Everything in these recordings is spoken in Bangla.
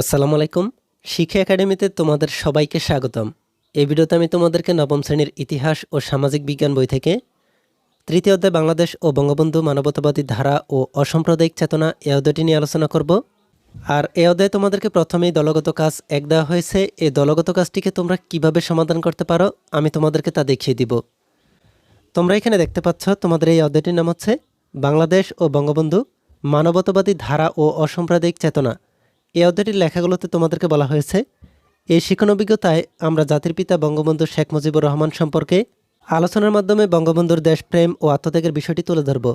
আসসালামু আলাইকুম। শিক্ষা একাডেমিতে তোমাদের সবাইকে স্বাগতম। এই ভিডিওতে আমি তোমাদেরকে নবম শ্রেণির ইতিহাস ও সামাজিক বিজ্ঞান বই থেকে তৃতীয় অধ্যায় বাংলাদেশ ও বঙ্গবন্ধু মানবতাবাদী ধারা ও অসাম্প্রদায়িক চেতনা এ অধ্যায়টি নিয়ে আলোচনা করব। আর এ অধ্যায়ে তোমাদেরকে প্রথমেই দলগত কাজ এক দেওয়া হয়েছে। এই দলগত কাজটিকে তোমরা কীভাবে সমাধান করতে পারো, আমি তোমাদেরকে তা দেখিয়ে দিব। তোমরা এখানে দেখতে পাচ্ছ, তোমাদের এই অধ্যায়টির নাম হচ্ছে বাংলাদেশ ও বঙ্গবন্ধু মানবতাবাদী ধারা ও অসাম্প্রদায়িক চেতনা। এই অধ্যায়টির লেখাগুলোতে তোমাদেরকে বলা হয়েছে, এই শিক্ষণ অভিজ্ঞতায় আমরা জাতির পিতা বঙ্গবন্ধু শেখ মুজিবুর রহমান সম্পর্কে আলোচনার মাধ্যমে বঙ্গবন্ধুর দেশপ্রেম ও আত্মত্যাগের বিষয়টি তুলে ধরব।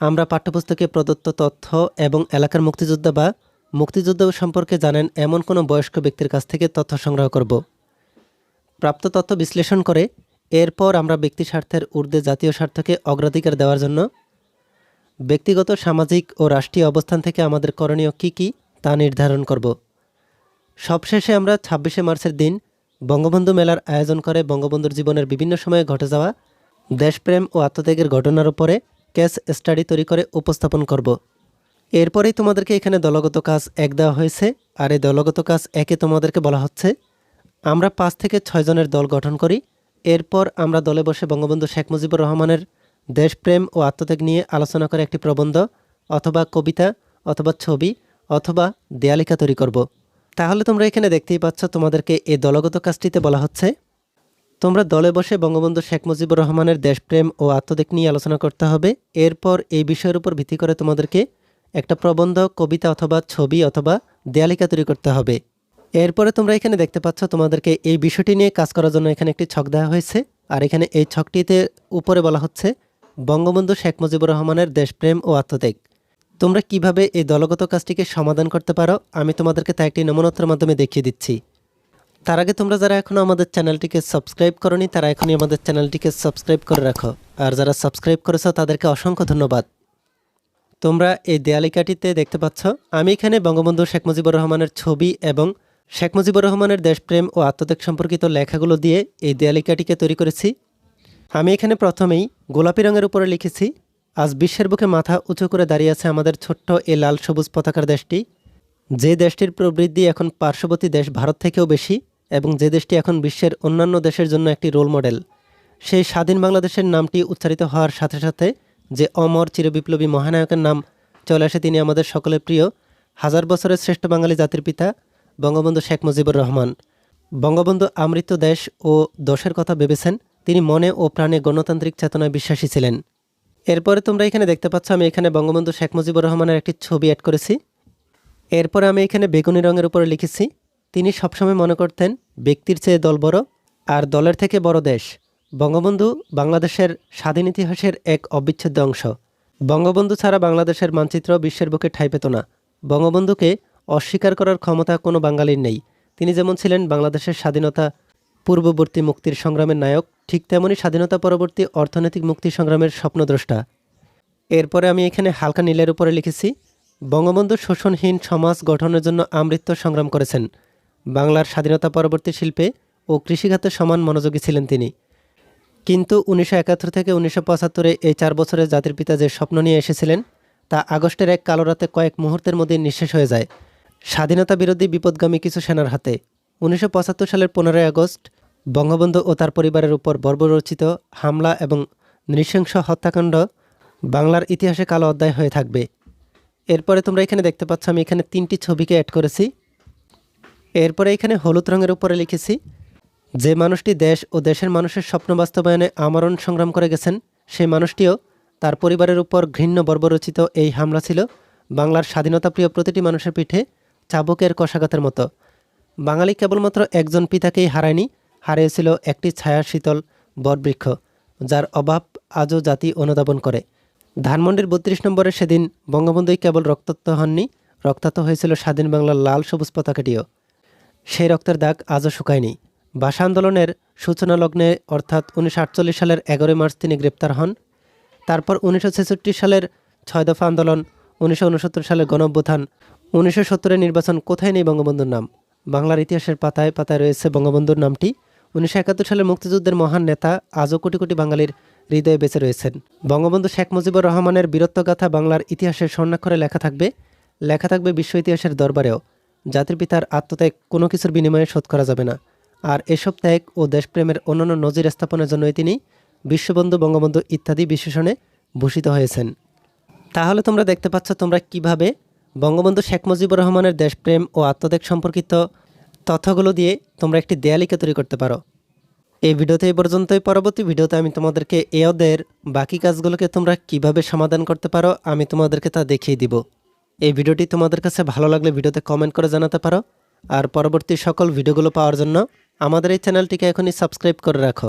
আমরা পাঠ্যপুস্তকে প্রদত্ত তথ্য এবং এলাকার মুক্তিযোদ্ধা বা মুক্তিযুদ্ধ সম্পর্কে জানেন এমন কোনো বয়স্ক ব্যক্তির কাছ থেকে তথ্য সংগ্রহ করব। প্রাপ্ত তথ্য বিশ্লেষণ করে এরপর আমরা ব্যক্তি স্বার্থের ঊর্ধ্বে জাতীয় স্বার্থকে অগ্রাধিকার দেওয়ার জন্য, ব্যক্তিগত, সামাজিক ও রাষ্ট্রীয় অবস্থান থেকে আমাদের করণীয় কী কী তা নির্ধারণ করব। সবশেষে আমরা ছাব্বিশে মার্চের দিন বঙ্গবন্ধু মেলার আয়োজন করে বঙ্গবন্ধুর জীবনের বিভিন্ন সময়ে ঘটে যাওয়া দেশপ্রেম ও আত্মত্যাগের ঘটনার উপরে কেস স্টাডি তৈরি করে উপস্থাপন করব। এরপরেই তোমাদেরকে এখানে দলগত কাজ এক দেওয়া হয়েছে, আর এই দলগত কাজ একে তোমাদেরকে বলা হচ্ছে, আমরা পাঁচ থেকে ছয়জনের দল গঠন করি, এরপর আমরা দলে বসে বঙ্গবন্ধু শেখ মুজিবুর রহমানের দেশপ্রেম ও আত্মত্যাগ নিয়ে আলোচনা করে একটি প্রবন্ধ অথবা কবিতা অথবা ছবি অথবা দেয়ালিকা তৈরি করব। তাহলে তোমরা এখানে দেখতেই পাচ্ছ তোমাদেরকে এই দলগত কাজটিতে বলা হচ্ছে। তোমরা দলে বসে বঙ্গবন্ধু শেখ মুজিবুর রহমানের দেশপ্রেম ও আত্মত্যাগ নিয়ে আলোচনা করতে হবে। এরপর এই বিষয়ের উপর ভিত্তি করে তোমাদেরকে একটা প্রবন্ধ, কবিতা অথবা ছবি অথবা দেয়ালিকা তৈরি করতে হবে। এরপরে তোমরা এখানে দেখতে পাচ্ছ তোমাদেরকে এই বিষয়টি নিয়ে কাজ করার জন্য এখানে একটি ছক দেওয়া হয়েছে। আর এখানে এই ছকটিতে উপরে বলা হচ্ছে, বঙ্গবন্ধু শেখ মুজিবুর রহমানের দেশপ্রেম ও আত্মত্যাগ। তোমরা কীভাবে এই দলগত কাজটিকে সমাধান করতে পারো? আমি তোমাদেরকে তা একটি নমনত্রের মাধ্যমে দেখিয়ে দিচ্ছি। তার আগে তোমরা যারা এখনও আমাদের চ্যানেলটিকে সাবস্ক্রাইব করনি, তারা এখনই আমাদের চ্যানেলটিকে সাবস্ক্রাইব করে রাখো। আর যারা সাবস্ক্রাইব করেছ, তাদেরকে অসংখ্য ধন্যবাদ। তোমরা এই দেয়ালিকাটিতে দেখতে পাচ্ছ, আমি এখানে বঙ্গবন্ধু শেখ মুজিবুর রহমানের ছবি এবং শেখ মুজিবুর রহমানের দেশপ্রেম ও আত্মত্যাগ সম্পর্কিত লেখাগুলো দিয়ে এই দেয়ালিকাটিকে তৈরি করেছি। আমি এখানে প্রথমেই গোলাপি রঙের উপরে লিখেছি আজ বিশ্বের বুকে মাথা উঁচু করে দাঁড়িয়ে আছে আমাদের ছোট্ট এ লাল সবুজ পতাকার দেশটি। যে দেশটির প্রবৃদ্ধি এখন পার্শ্ববর্তী দেশ ভারত থেকেও বেশি এবং যে দেশটি এখন বিশ্বের অন্যান্য দেশের জন্য একটি রোল মডেল, সেই স্বাধীন বাংলাদেশের নামটি উচ্চারিত হওয়ার সাথে সাথে যে অমর চিরবিপ্লবী মহানায়কের নাম চলে আসে তিনি আমাদের সকলের প্রিয়, হাজার বছরের শ্রেষ্ঠ বাঙালি জাতির পিতা বঙ্গবন্ধু শেখ মুজিবুর রহমান। বঙ্গবন্ধু আমৃত্য দেশ ও দশের কথা ভেবেছেন, তিনি মনে ও প্রাণে গণতান্ত্রিক চেতনায় বিশ্বাসী ছিলেন। এরপরে তোমরা এখানে দেখতে পাচ্ছ, আমি এখানে বঙ্গবন্ধু শেখ মুজিবুর রহমানের একটি ছবি অ্যাড করেছি। এরপরে আমি এখানে বেগুনি রঙের উপরে লিখেছি, তিনি সবসময় মনে করতেন, ব্যক্তির চেয়ে দল বড় আর দলের থেকে বড় দেশ। বঙ্গবন্ধু বাংলাদেশের স্বাধীন ইতিহাসের এক অবিচ্ছেদ্য অংশ। বঙ্গবন্ধু ছাড়া বাংলাদেশের মানচিত্র বিশ্বের বুকে ঠাঁই পেত না। বঙ্গবন্ধুকে অস্বীকার করার ক্ষমতা কোনো বাঙালির নেই। তিনি যেমন ছিলেন বাংলাদেশের স্বাধীনতা পূর্ববর্তী মুক্তির সংগ্রামের নায়ক, ঠিক তেমনই স্বাধীনতা পরবর্তী অর্থনৈতিক মুক্তি সংগ্রামের স্বপ্নদ্রষ্টা। এরপরে আমি এখানে হালকা নীলের উপরে লিখেছি, বঙ্গবন্ধু শোষণহীন সমাজ গঠনের জন্য আমৃত্য সংগ্রাম করেছেন। বাংলার স্বাধীনতা পরবর্তী শিল্পে ও কৃষিখাতে সমান মনোযোগী ছিলেন তিনি। কিন্তু উনিশশো একাত্তর থেকে উনিশশো পঁচাত্তরে এই চার বছরে জাতির পিতা যে স্বপ্ন নিয়ে এসেছিলেন, তা আগস্টের এক কালো রাতে কয়েক মুহূর্তের মধ্যে নিঃশেষ হয়ে যায়। স্বাধীনতা বিরোধী বিপদগামী কিছু সেনার হাতে উনিশশো পঁচাত্তর সালের পনেরোই আগস্ট, বঙ্গবন্ধু ও তার পরিবারের উপর বর্বরচিত হামলা এবং নৃশংস হত্যাকাণ্ড বাংলার ইতিহাসে কালো অধ্যায় হয়ে থাকবে। এরপরে তোমরা এখানে দেখতে পাচ্ছ, আমি এখানে তিনটি ছবিকে অ্যাড করেছি। এরপরে এখানে হলুদ রঙের উপরে লিখেছি, যে মানুষটি দেশ ও দেশের মানুষের স্বপ্ন বাস্তবায়নে আমরণ সংগ্রাম করে গেছেন, সেই মানুষটিও তার পরিবারের উপর ঘৃণ্য বর্বরচিত এই হামলা ছিল বাংলার স্বাধীনতাপ্রিয় প্রতিটি মানুষের পিঠে চাবুকের কষাঘাতের মতো। বাঙালি কেবলমাত্র একজন পিতাকেই হারায়নি, হারিয়েছিল একটি ছায়া শীতল বটবৃক্ষ, যার অভাব আজও জাতি অনুধাবন করে। ধানমন্ডির বত্রিশ নম্বরে সেদিন বঙ্গবন্ধুই কেবল রক্তাক্ত হননি, রক্তাক্ত হয়েছিল স্বাধীন বাংলার লাল সবুজ পতাকাটিও। সেই রক্তের দাগ আজও শুকায়নি। ভাষা আন্দোলনের সূচনা লগ্নে অর্থাৎ উনিশশো আটচল্লিশ সালের এগারোই মার্চ তিনি গ্রেপ্তার হন। তারপর উনিশশো ছেষট্টি সালের ছয় দফা আন্দোলন, উনিশশো সালের গণঅভ্যুত্থান, উনিশশো নির্বাচন কোথায় নেই বঙ্গবন্ধুর নাম? বাংলার ইতিহাসের পাতায় পাতায় রয়েছে বঙ্গবন্ধুর নামটি। উনিশশো একাত্তর সালে মুক্তিযুদ্ধের মহান নেতা আজও কোটি কোটি বাঙালির হৃদয়ে বেঁচে রয়েছেন। বঙ্গবন্ধু শেখ মুজিবুর রহমানের বীরত্বগাথা বাংলার ইতিহাসের স্বর্ণাক্ষরে লেখা থাকবে। লেখা থাকবে বিশ্ব ইতিহাসের দরবারেও। জাতির পিতার আত্মত্যাগ কোনো কিছুর বিনিময়ে শোধ করা যাবে না। আর এসব ত্যাগ ও দেশপ্রেমের অন্যান্য নজির স্থাপনের জন্যই তিনি বিশ্ববন্ধু, বঙ্গবন্ধু ইত্যাদি বিশেষণে ভূষিত হয়েছেন। তাহলে তোমরা দেখতে পাচ্ছ তোমরা কীভাবে বঙ্গবন্ধু শেখ মুজিবুর রহমানের দেশপ্রেম ও আত্মত্যাগ সম্পর্কিত তথ্যগুলো দিয়ে তোমরা একটি দেয়ালিকা তৈরি করতে পারো। এই ভিডিওতে এই পর্যন্তই। পরবর্তী ভিডিওতে আমি তোমাদেরকে এ ওদের বাকি কাজগুলোকে তোমরা কীভাবে সমাধান করতে পারো আমি তোমাদেরকে তা দেখিয়ে দিব। এই ভিডিওটি তোমাদের কাছে ভালো লাগলে ভিডিওতে কমেন্ট করে জানাতে পারো। আর পরবর্তী সকল ভিডিওগুলো পাওয়ার জন্য আমাদের এই চ্যানেলটিকে এখনই সাবস্ক্রাইব করে রাখো।